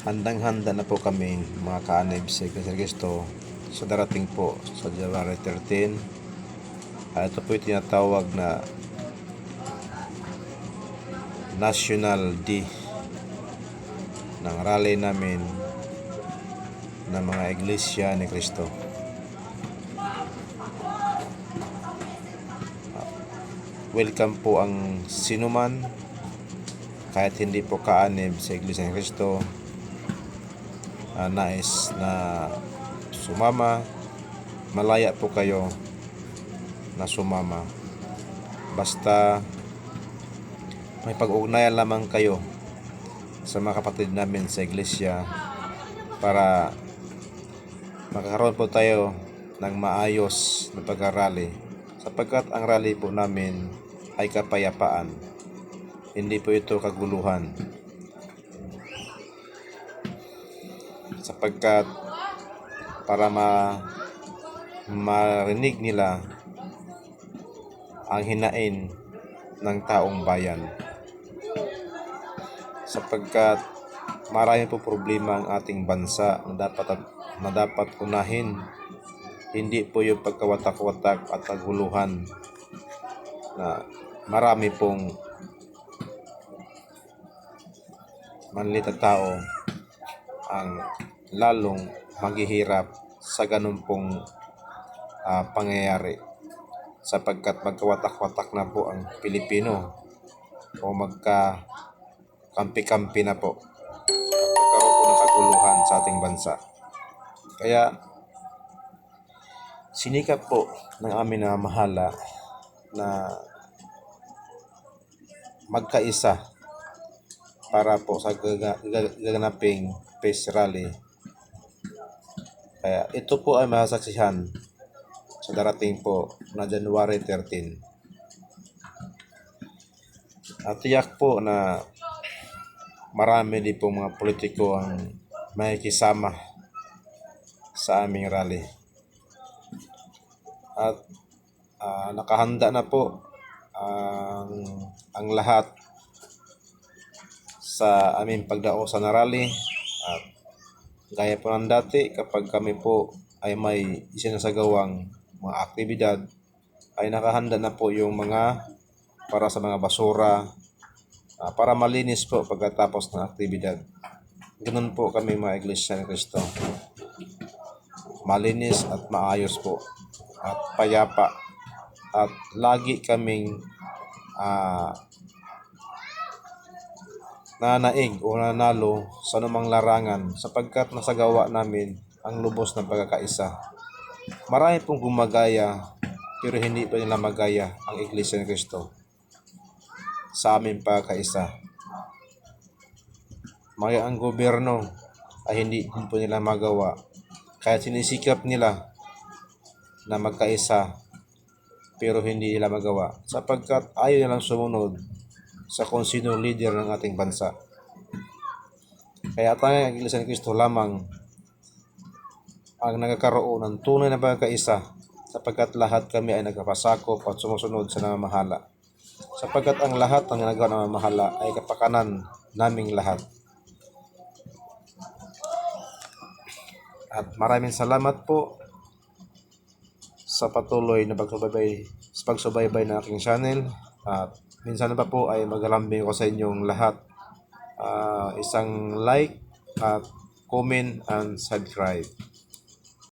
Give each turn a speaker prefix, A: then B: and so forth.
A: handang-handa na po kami mga kaanib ni Cristo sa darating po sa January 13. Ah, ito po yung tinatawag na National D ng rally namin ng mga Iglesia ni Cristo. Welcome po ang sinuman kahit hindi po kaanib sa Iglesia ni Cristo ah, nais na sumama. Malaya po kayo na sumama. Basta may pag-ugnayan lamang kayo sa mga kapatid namin sa iglesia para makakaroon po tayo ng maayos na pag-rally sapagkat ang rally po namin ay kapayapaan. Hindi po ito kaguluhan sapagkat para ma marinig nila ang hinain ng taong bayan. Sapagkat marami po problema ang ating bansa na dapat na dapat unahin. Hindi po yung pagkawatak-watak at kaguluhan na marami pong manlit tao ang lalong maghihirap sa ganun pong ah, pangyayari sapagkat magkawatak-watak na po ang Pilipino o magka kampi-kampi na po magkaroon po ng kaguluhan sa ating bansa kaya sinikap po ng amin na mahala na magkaisa para po sa gaga- gaga- gaganaping peace rally. Kaya ito po ay masasaksihan sa darating po na January 13. At tiyak po na marami din po mga politiko ang makikisama sa aming rally. At ah, nakahanda na po ang ang lahat sa aming pagdaosan na rally gaya po ng dati kapag kami po ay may isinasagawang mga aktibidad ay nakahanda na po yung mga para sa mga basura ah, para malinis po pagkatapos ng aktibidad. Ganun po kami mga Iglesia ni Cristo. Malinis at maayos po at payapa at lagi kaming ah, nanaig o nanalo sa anumang larangan sapagkat nasagawa namin ang lubos ng pagkakaisa. Marami pong gumagaya pero hindi pa nila magaya ang Iglesia ni Cristo sa aming pagkakaisa. Maya ang gobyerno ay hindi din po nila magawa kaya sinisikap nila na magkaisa pero hindi nila magawa sapagkat ayaw nilang sumunod sa kung sino leader ng ating bansa. Kaya tayo ang Iglesia ni Cristo lamang ang nagkakaroon ng tunay na pagkakaisa sapagkat lahat kami ay nagkapasakop at sumusunod sa namamahala. Sapagkat ang lahat ng ginagawa ng namamahala ay kapakanan naming lahat. At maraming salamat po sa patuloy na pagsubaybay, pagsubaybay ng aking channel. At minsan pa po ay magalambing ko sa inyong lahat. Ah, isang like at comment and subscribe.